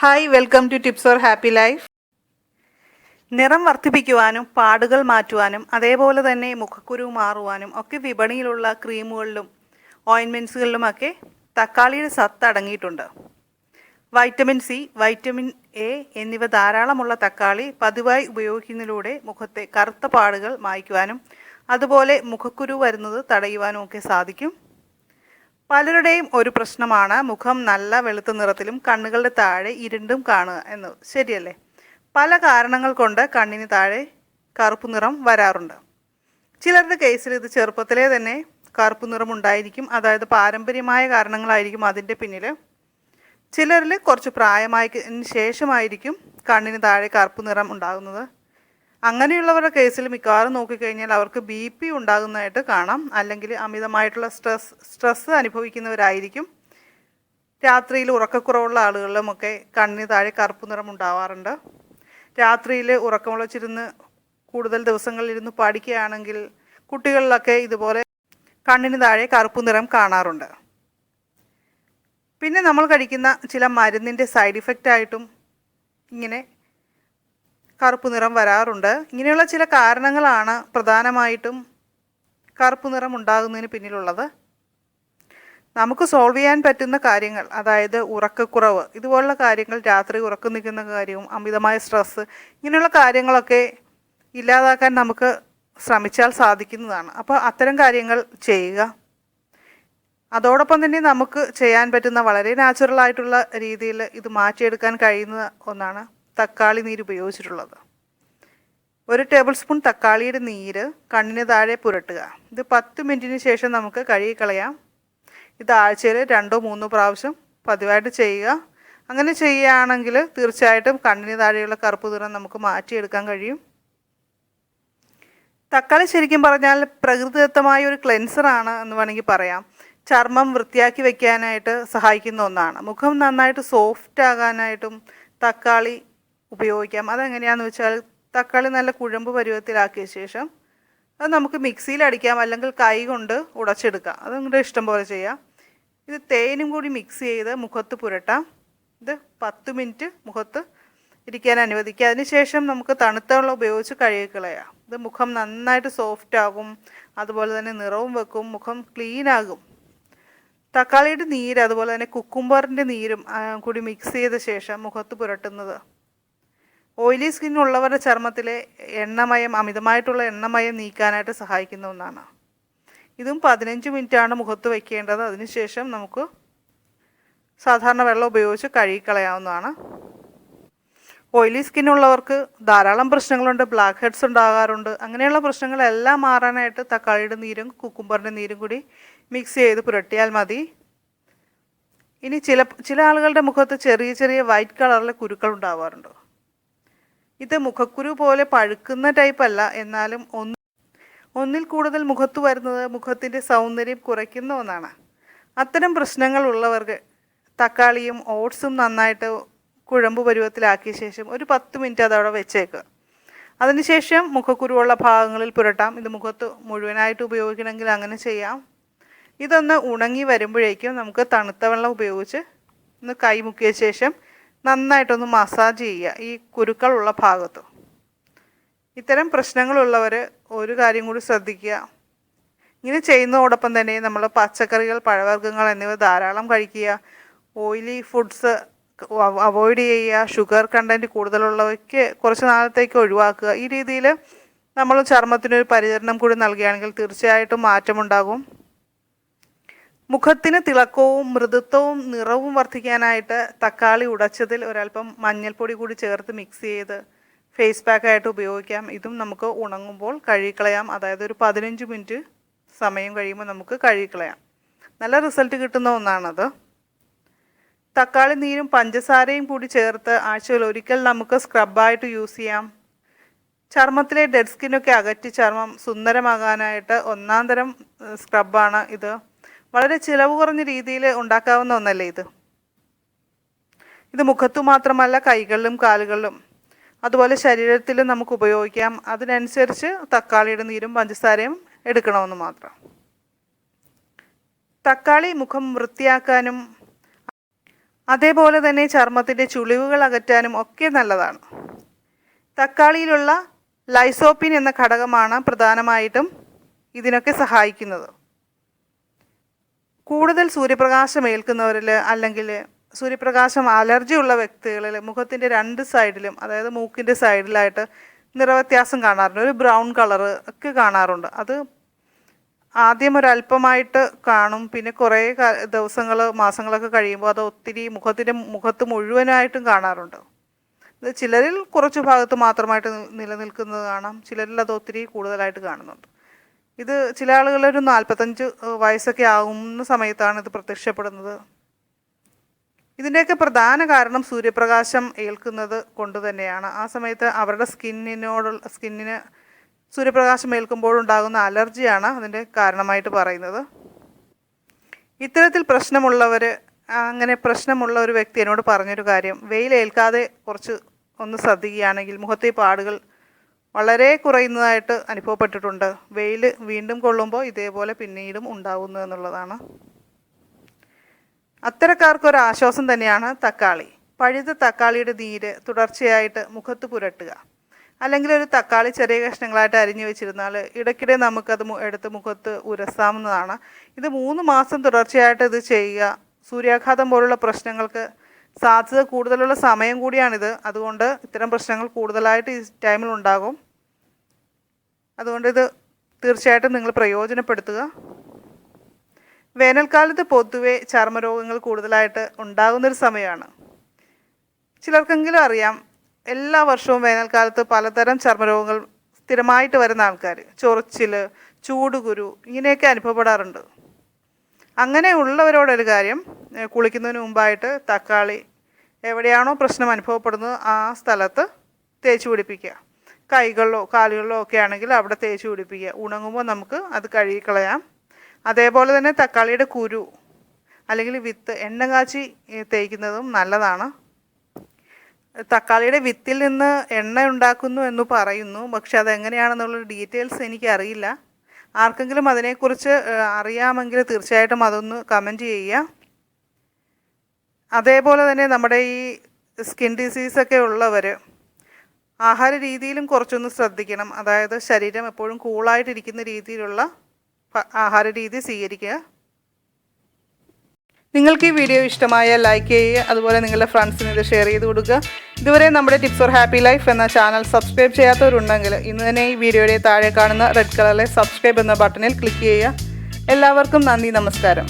Hi welcome to tips for happy life നിറം വർദ്ധിപ്പിക്കുവാനും പാടുകൾ മാറ്റുവാനും അതേപോലെ തന്നെ മുഖക്കുരു മാറുവാനും ഒക്കെ വിപണിയിലുള്ള ക്രീമുകളിലും ഓയിൻമെൻസുകളിലുമൊക്കെ തക്കാളിയുടെ സത്ത് അടങ്ങിയിട്ടുണ്ട്. വൈറ്റമിൻ സി വൈറ്റമിൻ എ എന്നിവ ധാരാളമുള്ള തക്കാളി പതിവായി ഉപയോഗിക്കുന്നതിലൂടെ മുഖത്തെ കറുത്ത പാടുകൾ മായ്ക്കുവാനും അതുപോലെ മുഖക്കുരു വരുന്നത് തടയുവാനും ഒക്കെ സാധിക്കും. പലരുടെയും ഒരു പ്രശ്നമാണ് മുഖം നല്ല വെളുത്ത നിറത്തിലും കണ്ണുകളുടെ താഴെ ഇരുണ്ടും കാണുക എന്ന്. ശരിയല്ലേ? പല കാരണങ്ങൾ കൊണ്ട് കണ്ണിന് താഴെ കറുപ്പ് നിറം വരാറുണ്ട്. ചിലരുടെ കേസിൽ ഇത് ചെറുപ്പത്തിലേ തന്നെ കറുപ്പ് നിറം ഉണ്ടായിരിക്കും അതായത് പാരമ്പര്യമായ കാരണങ്ങളായിരിക്കും അതിന്റെ പിന്നിൽ. ചിലരിൽ കുറച്ച് പ്രായമായതിന് ശേഷമായിരിക്കും കണ്ണിന് താഴെ കറുപ്പ് നിറം ഉണ്ടാകുന്നത്. അങ്ങനെയുള്ളവരുടെ കേസിൽ മിക്കവാറും നോക്കിക്കഴിഞ്ഞാൽ അവർക്ക് ബി പി ഉണ്ടാകുന്നതായിട്ട് കാണാം. അല്ലെങ്കിൽ അമിതമായിട്ടുള്ള സ്ട്രെസ് സ്ട്രെസ് അനുഭവിക്കുന്നവരായിരിക്കും. രാത്രിയിൽ ഉറക്കക്കുറവുള്ള ആളുകളിലുമൊക്കെ കണ്ണിന് താഴെ കറുപ്പ് നിറം ഉണ്ടാവാറുണ്ട്. രാത്രിയിൽ ഉറക്കമുളച്ചിരുന്ന് കൂടുതൽ ദിവസങ്ങളിൽ ദിവസങ്ങളിലിരുന്ന് പഠിക്കുകയാണെങ്കിൽ കുട്ടികളിലൊക്കെ ഇതുപോലെ കണ്ണിന് താഴെ കറുപ്പ് നിറം കാണാറുണ്ട്. പിന്നെ നമ്മൾ കഴിക്കുന്ന ചില മരുന്നിന്റെ സൈഡ് ഇഫക്റ്റായിട്ടും ഇങ്ങനെ കറുപ്പ് നിറം വരാറുണ്ട്. ഇങ്ങനെയുള്ള ചില കാരണങ്ങളാണ് പ്രധാനമായിട്ടും കറുപ്പ് നിറം ഉണ്ടാകുന്നതിന് പിന്നിലുള്ളത്. നമുക്ക് സോൾവ് ചെയ്യാൻ പറ്റുന്ന കാര്യങ്ങൾ അതായത് ഉറക്കക്കുറവ് ഇതുപോലുള്ള കാര്യങ്ങൾ രാത്രി ഉറക്കം നിൽക്കുന്ന കാര്യവും അമിതമായ സ്ട്രെസ്സ് ഇങ്ങനെയുള്ള കാര്യങ്ങളൊക്കെ ഇല്ലാതാക്കാൻ നമുക്ക് ശ്രമിച്ചാൽ സാധിക്കുന്നതാണ്. അപ്പോൾ അത്തരം കാര്യങ്ങൾ ചെയ്യുക. അതോടൊപ്പം തന്നെ നമുക്ക് ചെയ്യാൻ പറ്റുന്ന വളരെ നാച്ചുറൽ ആയിട്ടുള്ള രീതിയിൽ ഇത് മാറ്റിയെടുക്കാൻ കഴിയുന്ന ഒന്നാണ് തക്കാളി നീര് ഉപയോഗിച്ചിട്ടുള്ളത്. ഒരു ടേബിൾ സ്പൂൺ തക്കാളിയുടെ നീര് കണ്ണിന് താഴെ പുരട്ടുക. ഇത് പത്ത് മിനിറ്റിന് ശേഷം നമുക്ക് കഴുകി കളയാം. ഇത് ആഴ്ചയിൽ രണ്ടോ മൂന്നോ പ്രാവശ്യം പതിവായിട്ട് ചെയ്യുക. അങ്ങനെ ചെയ്യുകയാണെങ്കിൽ തീർച്ചയായിട്ടും കണ്ണിന് താഴെയുള്ള കറുപ്പ് നിറം നമുക്ക് മാറ്റിയെടുക്കാൻ കഴിയും. തക്കാളി ശരിക്കും പറഞ്ഞാൽ പ്രകൃതിദത്തമായ ഒരു ക്ലെൻസറാണ് എന്ന് വേണമെങ്കിൽ പറയാം. ചർമ്മം വൃത്തിയാക്കി വെക്കാനായിട്ട് സഹായിക്കുന്ന ഒന്നാണ്. മുഖം നന്നായിട്ട് സോഫ്റ്റ് ആകാനായിട്ടും തക്കാളി ഉപയോഗിക്കാം. അതെങ്ങനെയാണെന്ന് വെച്ചാൽ തക്കാളി നല്ല കുഴമ്പ് പരുവത്തിലാക്കിയ ശേഷം അത് നമുക്ക് മിക്സിയിൽ അടിക്കാം. അല്ലെങ്കിൽ കൈ കൊണ്ട് ഉടച്ചെടുക്കാം. അത് നിങ്ങളുടെ ഇഷ്ടം പോലെ ചെയ്യാം. ഇത് തേനും കൂടി മിക്സ് ചെയ്ത് മുഖത്ത് പുരട്ടാം. ഇത് പത്ത് മിനിറ്റ് മുഖത്ത് ഇരിക്കാൻ അനുവദിക്കുക. അതിനുശേഷം നമുക്ക് തണുത്ത വെള്ളം ഉപയോഗിച്ച് കഴുകിക്കളയാം ഇത് മുഖം നന്നായിട്ട് സോഫ്റ്റ് ആകും. അതുപോലെ തന്നെ നിറവും വെക്കും. മുഖം ക്ലീൻ ആകും. തക്കാളിയുടെ നീര് അതുപോലെ തന്നെ കുക്കുംബറിന്റെ നീരും കൂടി മിക്സ് ചെയ്ത ശേഷം മുഖത്ത് പുരട്ടുന്നത് ഓയിലി സ്കിൻ ഉള്ളവരുടെ ചർമ്മത്തിലെ എണ്ണമയം അമിതമായിട്ടുള്ള എണ്ണമയം നീക്കാനായിട്ട് സഹായിക്കുന്ന ഒന്നാണ്. ഇതും പതിനഞ്ച് മിനിറ്റാണ് മുഖത്ത് വയ്ക്കേണ്ടത് അതിനുശേഷം നമുക്ക് സാധാരണ വെള്ളം ഉപയോഗിച്ച് കഴുകിക്കളയാവുന്നതാണ്. ഓയിലി സ്കിൻ ഉള്ളവർക്ക് ധാരാളം പ്രശ്നങ്ങളുണ്ട്. ബ്ലാക്ക് ഹെഡ്സ് ഉണ്ടാകാറുണ്ട്. അങ്ങനെയുള്ള പ്രശ്നങ്ങളെല്ലാം മാറാനായിട്ട് തക്കാളിയുടെ നീരും കുക്കുംബറിന്റെ നീരും കൂടി മിക്സ് ചെയ്ത് പുരട്ടിയാൽ മതി. ഇനി ചില ചില ആളുകളുടെ മുഖത്ത് ചെറിയ ചെറിയ വൈറ്റ് കളറിലെ കുരുക്കൾ ഉണ്ടാവാറുണ്ട്. ഇത് മുഖക്കുരു പോലെ പഴുക്കുന്ന ടൈപ്പ് അല്ല. എന്നാലും ഒന്ന് ഒന്നിൽ കൂടുതൽ മുഖത്ത് വരുന്നത് മുഖത്തിന്റെ സൗന്ദര്യം കുറയ്ക്കുന്ന ഒന്നാണ്. അത്തരം പ്രശ്നങ്ങൾ ഉള്ളവർക്ക് തക്കാളിയും ഓട്സും നന്നായിട്ട് കുഴമ്പ് പരുവത്തിലാക്കിയ ശേഷം ഒരു പത്ത് മിനിറ്റ് അതവിടെ വെച്ചേക്കുക അതിനുശേഷം മുഖക്കുരുവുള്ള ഭാഗങ്ങളിൽ പുരട്ടാം. ഇത് മുഖത്ത് മുഴുവനായിട്ട് ഉപയോഗിക്കണമെങ്കിൽ അങ്ങനെ ചെയ്യാം. ഇതൊന്ന് ഉണങ്ങി വരുമ്പോഴേക്കും നമുക്ക് തണുത്ത വെള്ളം ഉപയോഗിച്ച് ഒന്ന് കൈ മുക്കിയ ശേഷം നന്നായിട്ടൊന്ന് മസാജ് ചെയ്യുക ഈ കുരുക്കളുള്ള ഭാഗത്ത്. ഇത്തരം പ്രശ്നങ്ങളുള്ളവർ ഒരു കാര്യം കൂടി ശ്രദ്ധിക്കുക. ഇങ്ങനെ ചെയ്യുന്നതോടൊപ്പം തന്നെ നമ്മൾ പച്ചക്കറികൾ പഴവർഗങ്ങൾ എന്നിവ ധാരാളം കഴിക്കുക. ഓയിലി ഫുഡ്സ് അവോയ്ഡ് ചെയ്യുക. ഷുഗർ കണ്ടന്റ് കൂടുതലുള്ളവയ്ക്ക് കുറച്ച് നാളത്തേക്ക് ഒഴിവാക്കുക. ഈ രീതിയിൽ നമ്മൾ ചർമ്മത്തിനൊരു പരിചരണം കൂടി നൽകുകയാണെങ്കിൽ തീർച്ചയായിട്ടും മാറ്റമുണ്ടാകും. മുഖത്തിന് തിളക്കവും മൃദുത്വവും നിറവും വർദ്ധിക്കാനായിട്ട് തക്കാളി ഉടച്ചതിൽ ഒരല്പം മഞ്ഞൾപ്പൊടി കൂടി ചേർത്ത് മിക്സ് ചെയ്ത് ഫേസ് പാക്കായിട്ട് ഉപയോഗിക്കാം. ഇതും നമുക്ക് ഉണങ്ങുമ്പോൾ കഴുകിക്കളയാം. അതായത് ഒരു പതിനഞ്ച് മിനിറ്റ് സമയം കഴിയുമ്പോൾ നമുക്ക് കഴുകിക്കളയാം. നല്ല റിസൾട്ട് കിട്ടുന്ന ഒന്നാണത്. തക്കാളി നീരും പഞ്ചസാരയും കൂടി ചേർത്ത് ആഴ്ചയിൽ ഒരിക്കൽ നമുക്ക് സ്ക്രബായിട്ട് യൂസ് ചെയ്യാം. ചർമ്മത്തിലെ ഡെഡ് സ്കിന്നൊക്കെ അകറ്റി ചർമ്മം സുന്ദരമാകാനായിട്ട് ഒന്നാം തരം സ്ക്രബാണ് ഇത്. വളരെ ചിലവ് കുറഞ്ഞ രീതിയിൽ ഉണ്ടാക്കാവുന്ന ഒന്നല്ലേ ഇത്? ഇത് മുഖത്തു മാത്രമല്ല കൈകളിലും കാലുകളിലും അതുപോലെ ശരീരത്തിലും നമുക്ക് ഉപയോഗിക്കാം. അതിനനുസരിച്ച് തക്കാളിയുടെ നീരും പഞ്ചസാരയും എടുക്കണമെന്ന് മാത്രം. തക്കാളി മുഖം വൃത്തിയാക്കാനും അതേപോലെ തന്നെ ചർമ്മത്തിന്റെ ചുളിവുകൾ അകറ്റാനും ഒക്കെ നല്ലതാണ്. തക്കാളിയിലുള്ള ലൈസോപ്പിൻ എന്ന ഘടകമാണ് പ്രധാനമായിട്ടും ഇതിനൊക്കെ സഹായിക്കുന്നത്. കൂടുതൽ സൂര്യപ്രകാശം ഏൽക്കുന്നവരിൽ അല്ലെങ്കിൽ സൂര്യപ്രകാശം അലർജി ഉള്ള വ്യക്തികളിൽ മുഖത്തിന്റെ രണ്ട് സൈഡിലും അതായത് മൂക്കിന്റെ സൈഡിലായിട്ട് നിറവ്യത്യാസം കാണാറുണ്ട്. ഒരു ബ്രൗൺ കളർ ഒക്കെ കാണാറുണ്ട്. അത് ആദ്യം ഒരല്പമായിട്ട് കാണും. പിന്നെ കുറേ ദിവസങ്ങൾ മാസങ്ങളൊക്കെ കഴിയുമ്പോൾ അത് ഒത്തിരി മുഖത്തിന്റെ മുഖത്ത് മുഴുവനായിട്ടും കാണാറുണ്ട്. ചിലരിൽ കുറച്ച് ഭാഗത്ത് മാത്രമായിട്ട് നിൽ- നിലനിൽക്കുന്നത് കാണാം. ചിലരിൽ അത് ഒത്തിരി കൂടുതലായിട്ട് കാണുന്നുണ്ട്. ഇത് ചില ആളുകൾ ഒരു നാൽപ്പത്തഞ്ച് വയസ്സൊക്കെ ആകുന്ന സമയത്താണ് ഇത് പ്രത്യക്ഷപ്പെടുന്നത്. ഇതിന്റെയൊക്കെ പ്രധാന കാരണം സൂര്യപ്രകാശം ഏൽക്കുന്നത് കൊണ്ട് തന്നെയാണ്. ആ സമയത്ത് അവരുടെ സ്കിന്നിനോടുള്ള സ്കിന്നിന് സൂര്യപ്രകാശം ഏൽക്കുമ്പോഴുണ്ടാകുന്ന അലർജിയാണ് അതിന്റെ കാരണമായിട്ട് പറയുന്നത്. ഇത്തരത്തിൽ പ്രശ്നമുള്ളവർ അങ്ങനെ പ്രശ്നമുള്ള ഒരു വ്യക്തി എന്നോട് പറഞ്ഞൊരു കാര്യം. വെയിലേൽക്കാതെ കുറച്ച് ഒന്ന് ശ്രദ്ധിക്കുകയാണെങ്കിൽ മുഖത്തെ പാടുകൾ വളരെ കുറയുന്നതായിട്ട് അനുഭവപ്പെട്ടിട്ടുണ്ട്. വെയിൽ വീണ്ടും കൊള്ളുമ്പോൾ ഇതേപോലെ പിന്നീടും ഉണ്ടാകുന്നു എന്നുള്ളതാണ്. അത്തരക്കാർക്കൊരു ആശ്വാസം തന്നെയാണ് തക്കാളി. പഴുത്ത തക്കാളിയുടെ നീര് തുടർച്ചയായിട്ട് മുഖത്ത് പുരട്ടുക. അല്ലെങ്കിൽ ഒരു തക്കാളി ചെറിയ കഷ്ണങ്ങളായിട്ട് അരിഞ്ഞു വെച്ചിരുന്നാൽ ഇടയ്ക്കിടെ നമുക്കത് എടുത്ത് മുഖത്ത് ഉരസാവുന്നതാണ്. ഇത് മൂന്ന് മാസം തുടർച്ചയായിട്ട് ഇത് ചെയ്യുക സൂര്യാഘാതം പോലുള്ള പ്രശ്നങ്ങൾക്ക് സാധ്യത കൂടുതലുള്ള സമയം കൂടിയാണിത്. അതുകൊണ്ട് ഇത്തരം പ്രശ്നങ്ങൾ കൂടുതലായിട്ട് ഈ ടൈമിൽ ഉണ്ടാകും. അതുകൊണ്ട് ഇത് തീർച്ചയായിട്ടും നിങ്ങൾ പ്രയോജനപ്പെടുത്തുക. വേനൽക്കാലത്ത് പൊതുവെ ചർമ്മരോഗങ്ങൾ കൂടുതലായിട്ട് ഉണ്ടാകുന്നൊരു സമയമാണ്. ചിലർക്കെങ്കിലും അറിയാം എല്ലാ വർഷവും വേനൽക്കാലത്ത് പലതരം ചർമ്മരോഗങ്ങൾ സ്ഥിരമായിട്ട് വരുന്ന ആൾക്കാർ ചൊറിച്ചിൽ ചൂടുകുരു ഇങ്ങനെയൊക്കെ അനുഭവപ്പെടാറുണ്ട്. അങ്ങനെയുള്ളവരോടൊരു കാര്യം ഏ, കുളിക്കുന്നതിന് മുമ്പായിട്ട് തക്കാളി എവിടെയാണോ പ്രശ്നം അനുഭവപ്പെടുന്നത് ആ സ്ഥലത്ത് തേച്ച് പിടിപ്പിക്കുക. കൈകളിലോ കാലുകളിലോ ഒക്കെ ആണെങ്കിൽ അവിടെ തേച്ച് പിടിപ്പിക്കുക. ഉണങ്ങുമ്പോൾ നമുക്ക് അത് കഴുകിക്കളയാം. അതേപോലെ തന്നെ തക്കാളിയുടെ കുരു അല്ലെങ്കിൽ വിത്ത് എണ്ണ കാച്ചി തേക്കുന്നതും നല്ലതാണ്. തക്കാളിയുടെ വിത്തിൽ നിന്ന് എണ്ണ ഉണ്ടാക്കുന്നു എന്ന് പറയുന്നു. പക്ഷെ അതെങ്ങനെയാണെന്നുള്ള ഡീറ്റെയിൽസ് എനിക്കറിയില്ല. ആർക്കെങ്കിലും അതിനെക്കുറിച്ച് അറിയാമെങ്കിൽ തീർച്ചയായിട്ടും അതൊന്ന് കമന്റ് ചെയ്യുക. അതേപോലെ തന്നെ നമ്മുടെ ഈ സ്കിൻ ഡിസീസൊക്കെ ഉള്ളവർ ആഹാര രീതിയിലും കുറച്ചൊന്ന് ശ്രദ്ധിക്കണം. അതായത് ശരീരം എപ്പോഴും കൂളായിട്ടിരിക്കുന്ന രീതിയിലുള്ള ആഹാര രീതി സ്വീകരിക്കുക. നിങ്ങൾക്ക് ഈ വീഡിയോ ഇഷ്ടമായ ലൈക്ക് ചെയ്യുക. അതുപോലെ നിങ്ങളുടെ ഫ്രണ്ട്സിന് ഇത് ഷെയർ ചെയ്ത് കൊടുക്കുക. ഇതുവരെ നമ്മുടെ ടിപ്സ് ഫോർ ഹാപ്പി ലൈഫ് എന്ന ചാനൽ സബ്സ്ക്രൈബ് ചെയ്യാത്തവരുണ്ടെങ്കിൽ ഇന്ന് തന്നെ ഈ വീഡിയോയുടെ താഴെ കാണുന്ന റെഡ് കളറിലെ സബ്സ്ക്രൈബ് എന്ന ബട്ടണിൽ ക്ലിക്ക് ചെയ്യുക. എല്ലാവർക്കും നന്ദി നമസ്കാരം.